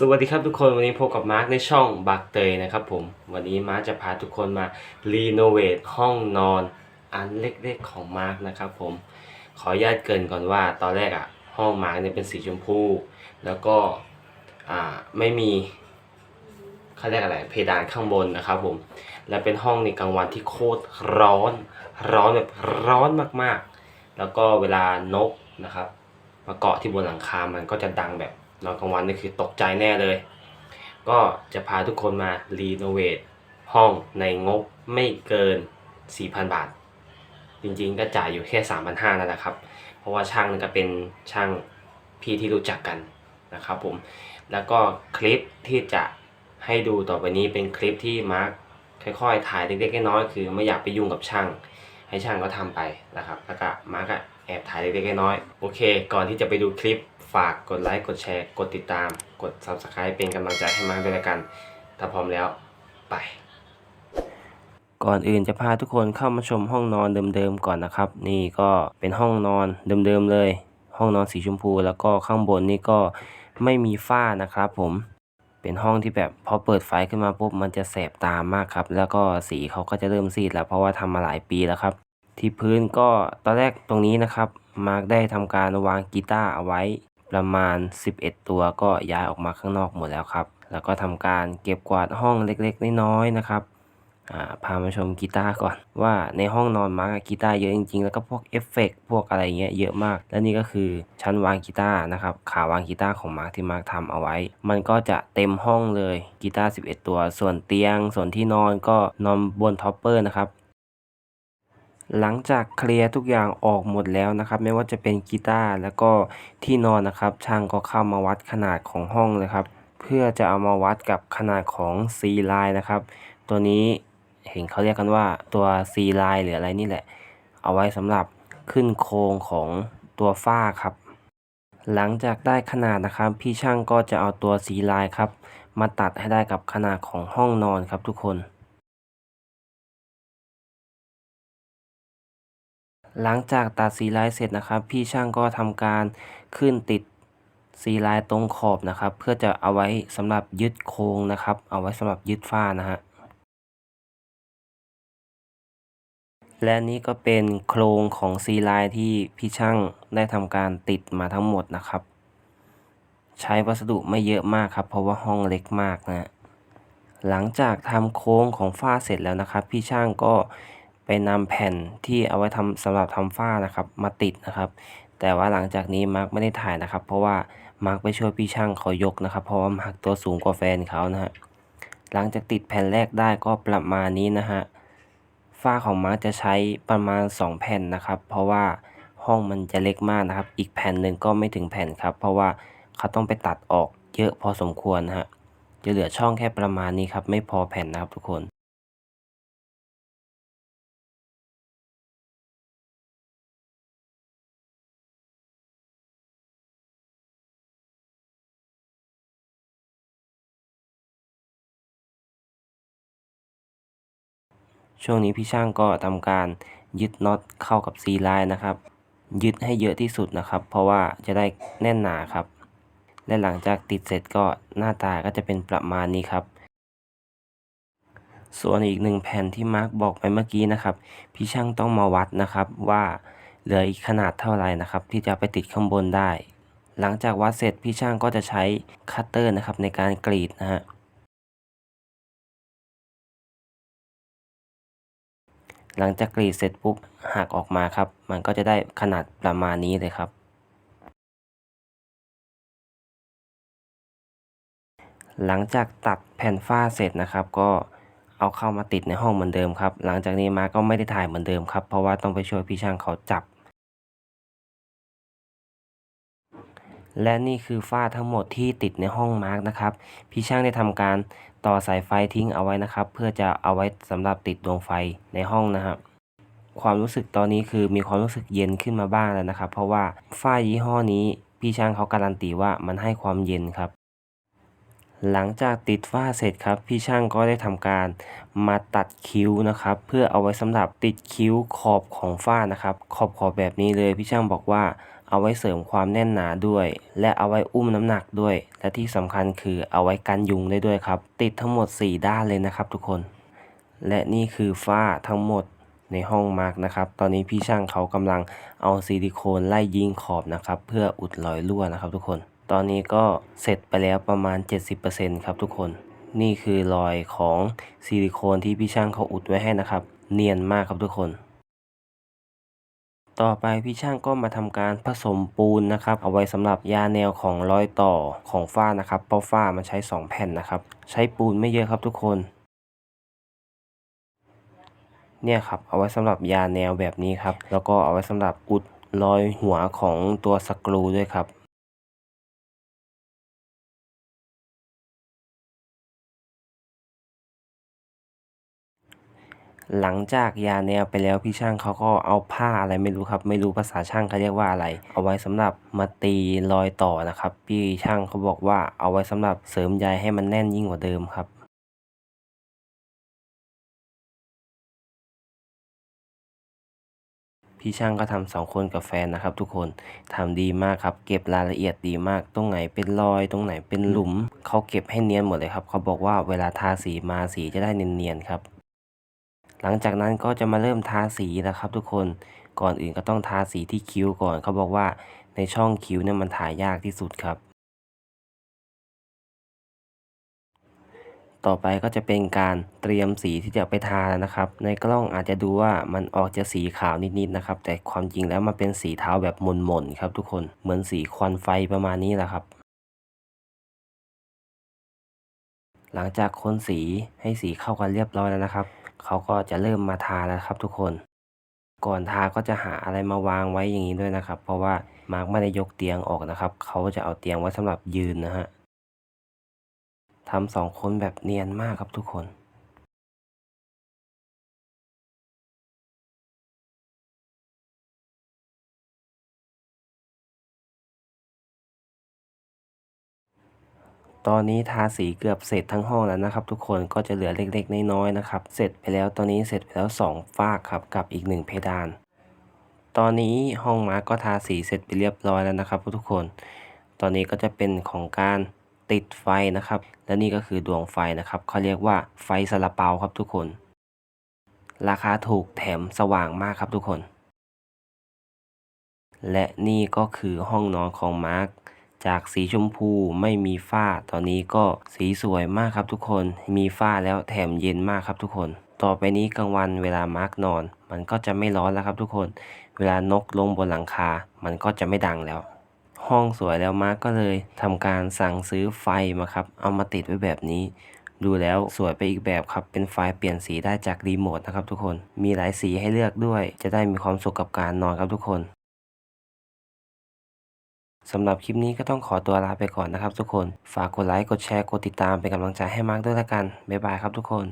สวัสดีครับทุกคนวันนี้พบกับมาร์กในช่องบักเตยนะครับผมวันนี้มาร์กจะพาทุกคนมารีโนเวทห้องนอนอันเล็กๆของมาร์กนะครับผมขออนุญาตเกินก่อนว่าตอนแรกอะห้องมาร์กเนี่ยเป็นสีชมพู แล้วก็อ่าไม่มีเขาเรียกอะไรเพดานข้างบนนะครับผมและเป็นห้องในกลางวันที่โคตรร้อน ร้อนแบบร้อนมากๆ แล้วก็เวลานกนะครับมาเกาะที่บนหลังคา มันก็จะดังแบบ นอนกลางวันนี่คือตกใจแน่เลย ก็จะพาทุกคนมารีโนเวทห้องในงบไม่เกิน 4,000 บาท จริงๆก็จ่ายอยู่แค่ 3,500นั่นแหละครับ เพราะว่าช่างก็เป็นช่างพี่ที่รู้จักกันนะครับผม แล้วก็คลิปที่จะให้ดูต่อไปนี้เป็นคลิปที่มาร์คค่อยๆ ถ่ายเล็กๆน้อยๆคือไม่อยากไปยุ่งกับช่าง ให้ช่างก็ทำไปนะครับ แล้วก็มาร์กอะแอบถ่ายเล็กๆน้อยๆโอเค ก่อนที่จะไปดูคลิป ฝากกดไลค์ กดแชร์ กดติดตาม กด subscribe เป็นกำลังใจให้มากด้วยละกัน ถ้าพร้อมแล้วไป ก่อนอื่นจะพาทุกคนเข้ามาชมห้องนอนเดิมๆก่อนนะครับ นี่ก็เป็นห้องนอนเดิมๆเลย ห้องนอนสีชมพู แล้วก็ข้างบนนี่ก็ไม่มีฝ้านะครับผมเป็นห้องที่แบบพอเปิดไฟขึ้นมาปุ๊บมันจะแสบตามากครับ แล้วก็สีเขาก็จะเริ่มซีดแล้วเพราะว่าทำมาหลายปีแล้วครับ ที่พื้นก็ตอนแรกตรงนี้นะครับมาร์กได้ทำการวางกีตาร์เอาไว้ ประมาณ 11 ตัวก็ย้ายออกมาข้างนอกหมดแล้วครับ แล้วก็ทำการเก็บกวาดห้องเล็กๆ น้อยๆนะครับาพามาชมกีตาร์ก่อน ว่าในห้องนอนมาร์กกีตาร์เยอะจริงๆ แล้วก็พวกเอฟเฟกต์พวกอะไรเงี้ยเยอะมาก และนี่ก็คือชั้นวางกีตาร์นะครับ ขาวางกีตาร์ของมาร์กที่มาร์กทำเอาไว้ มันก็จะเต็มห้องเลยกีตาร์11 ตัว ส่วนเตียง ส่วนที่นอนก็นอนบนท็อปเปอร์นะครับ หลังจากเคลียร์ทุกอย่างออกหมดแล้วนะครับ ไม่ว่าจะเป็นกีตาร์แล้วก็ที่นอนนะครับ ช่างก็เข้ามาวัดขนาดของห้องเลยครับ เพื่อจะเอามาวัดกับขนาดของ C line นะครับ ตัวนี้เห็นเขาเรียกกันว่าตัว C line หรืออะไรนี่แหละ เอาไว้สำหรับขึ้นโครงของตัวฝ้าครับ หลังจากได้ขนาดนะครับ พี่ช่างก็จะเอาตัว C line ครับ มาตัดให้ได้กับขนาดของห้องนอนครับทุกคน หลังจากตัดสีลายเสร็จนะครับ พี่ช่างก็ทำการขึ้นติดสีลายตรงขอบนะครับ เพื่อจะเอาไว้สำหรับยึดโครงนะครับ เอาไว้สำหรับยึดฝ้านะฮะและนี่ก็เป็นโครงของซีไลน์ที่พี่ช่างได้ทำการติดมาทั้งหมดนะครับ ใช้วัสดุไม่เยอะมากครับ เพราะว่าห้องเล็กมากนะ หลังจากทำโค้งของฝ้าเสร็จแล้วนะครับ พี่ช่างก็ ไปนำแผ่นที่เอาไว้ทำสำหรับทำฝ้านะครับมาติดนะครับ แต่ว่าหลังจากนี้มาร์กไม่ได้ถ่ายนะครับ เพราะว่ามาร์กไปช่วยพี่ช่างเขายกนะครับ เพราะว่ามาร์กตัวสูงกว่าแฟนเขานะฮะหลังจากติดแผ่นแรกได้ก็ประมาณนี้นะฮะฝ้าของมาร์กจะใช้ประมาณ 2 แผ่นนะครับ เพราะว่าห้องมันจะเล็กมากนะครับ อีกแผ่นหนึ่งก็ไม่ถึงแผ่นครับ เพราะว่าเขาต้องไปตัดออกเยอะพอสมควรนะฮะจะเหลือช่องแค่ประมาณนี้ครับ ไม่พอแผ่นนะครับทุกคน ช่วงนี้พี่ช่างก็ทำการยึดน็อตเข้ากับซีไลน์นะครับ ยึดให้เยอะที่สุดนะครับ เพราะว่าจะได้แน่นหนาครับ และหลังจากติดเสร็จก็หน้าตาก็จะเป็นประมาณนี้ครับ ส่วนอีกหนึ่งแผ่นที่มาร์กบอกไปเมื่อกี้นะครับ พี่ช่างต้องมาวัดนะครับว่าเหลืออีกขนาดเท่าไหร่นะครับ ที่จะไปติดข้างบนได้ หลังจากวัดเสร็จพี่ช่างก็จะใช้คัตเตอร์นะครับในการกรีดนะฮะ หลังจากกรีดเสร็จปุ๊บหักออกมาครับ มันก็จะได้ขนาดประมาณนี้เลยครับ หลังจากตัดแผ่นฝ้าเสร็จนะครับ ก็เอาเข้ามาติดในห้องเหมือนเดิมครับ หลังจากนี้มาก็ไม่ได้ถ่ายเหมือนเดิมครับ เพราะว่าต้องไปช่วยพี่ช่างเขาจับ และนี่คือฝ้าทั้งหมดที่ติดในห้องมาร์กนะครับ พี่ช่างได้ทำการ ต่อสายไฟทิ้งเอาไว้นะครับ เพื่อจะเอาไว้สำหรับติดดวงไฟในห้องนะครับความรู้สึกตอนนี้คือมีความรู้สึกเย็นขึ้นมาบ้างแล้วนะครับ เพราะว่าฝ้ายี่ห้อนี้พี่ช่างเขาการันตีว่ามันให้ความเย็นครับ หลังจากติดฝ้าเสร็จครับ พี่ช่างก็ได้ทำการมาตัดคิ้วนะครับ เพื่อเอาไว้สำหรับติดคิ้วขอบของฝ้านะครับ ขอบขอบแบบนี้เลยพี่ช่างบอกว่า เอาไว้เสริมความแน่นหนาด้วย และเอาไว้อุ้มน้ำหนักด้วย และที่สำคัญคือเอาไว้กันยุงได้ด้วยครับ ติดทั้งหมด 4 ด้านเลยนะครับทุกคน และนี่คือฝ้าทั้งหมดในห้องมาร์กนะครับ ตอนนี้พี่ช่างเขากำลังเอาซิลิโคนไล่ยิงขอบนะครับ เพื่ออุดรอยรั่วนะครับทุกคน ตอนนี้ก็เสร็จไปแล้วประมาณ 70%ครับทุกคน นี่คือรอยของซิลิโคนที่พี่ช่างเขาอุดไว้ให้นะครับ เนียนมากครับทุกคน ต่อไปพี่ช่างก็มาทำการผสมปูนนะครับ เอาไว้สำหรับยาแนวของรอยต่อของฝ้านะครับเพราะฝ้ามันใช้ 2 แผ่นนะครับ ใช้ปูนไม่เยอะครับทุกคน เนี่ยครับเอาไว้สำหรับยาแนวแบบนี้ครับ แล้วก็เอาไว้สำหรับอุดรอยหัวของตัวสกรูด้วยครับ หลังจากยาแนวไปแล้วพี่ช่างเขาก็เอาผ้าอะไรไม่รู้ครับ ไม่รู้ภาษาช่างเขาเรียกว่าอะไร เอาไว้สำหรับมาตีรอยต่อนะครับ พี่ช่างเขาบอกว่าเอาไว้สำหรับเสริมใยให้มันแน่นยิ่งกว่าเดิมครับพี่ช่างก็ทำสองคนกับแฟนนะครับ ทุกคนทำดีมากครับ เก็บรายละเอียดดีมาก ตรงไหนเป็นรอย ตรงไหนเป็นหลุม เขาเก็บให้เนียนหมดเลยครับ เขาบอกว่าเวลาทาสีมาสีจะได้เนียนๆครับ หลังจากนั้นก็จะมาเริ่มทาสีแล้วครับทุกคนก่อนอื่นก็ต้องทาสีที่คิ้วก่อนเขาบอกว่าในช่องคิ้วเนี่ยมันทายากที่สุดครับ ต่อไปก็จะเป็นการเตรียมสีที่จะไปทาแล้วนะครับ ในกล้องอาจจะดูว่ามันออกจะสีขาวนิดๆนะครับ แต่ความจริงแล้วมันเป็นสีเทาแบบหม่นๆครับทุกคนเหมือนสีควันไฟประมาณนี้แหละครับ หลังจากคนสีให้สีเข้ากันเรียบร้อยแล้วนะครับ เขาก็จะเริ่มมาทาแล้วครับทุกคน ก่อนทาก็จะหาอะไรมาวางไว้อย่างนี้ด้วยนะครับ เพราะว่ามาร์กไม่ได้ยกเตียงออกนะครับ เขาจะเอาเตียงไว้สำหรับยืนนะฮะทำสองคนแบบเนียนมากครับทุกคน ตอนนี้ทาสีเกือบเสร็จทั้งห้องแล้วนะครับ ทุกคนก็จะเหลือเล็กๆน้อยๆนะครับ เสร็จไปแล้วตอนนี้เสร็จไปแล้วสองฝากครับกับอีกหนึ่งเพดาน ตอนนี้ห้องมาร์กก็ทาสีเสร็จไปเรียบร้อยแล้วนะครับทุกคน ตอนนี้ก็จะเป็นของการติดไฟนะครับ และนี่ก็คือดวงไฟนะครับเขาเรียกว่าไฟซาลาเปาครับทุกคน ราคาถูกแถมสว่างมากครับทุกคน และนี่ก็คือห้องนอนของมาร์ก จากสีชมพูไม่มีฝ้า ตอนนี้ก็สีสวยมากครับทุกคน มีฝ้าแล้วแถมเย็นมากครับทุกคน ต่อไปนี้กลางวันเวลามาร์กนอน มันก็จะไม่ร้อนแล้วครับทุกคน เวลานกลงบนหลังคา มันก็จะไม่ดังแล้ว ห้องสวยแล้วมาร์กก็เลยทำการสั่งซื้อไฟมาครับ เอามาติดไว้แบบนี้ ดูแล้วสวยไปอีกแบบครับ เป็นไฟเปลี่ยนสีได้จากรีโมทนะครับทุกคน มีหลายสีให้เลือกด้วย จะได้มีความสุขกับการนอนครับทุกคน สำหรับคลิปนี้ก็ต้องขอตัวลาไปก่อนนะครับทุกคน ฝากกดไลค์ กดแชร์ กดติดตามเป็นกำลังใจให้มาร์กด้วยละกัน บ๊ายบายครับทุกคน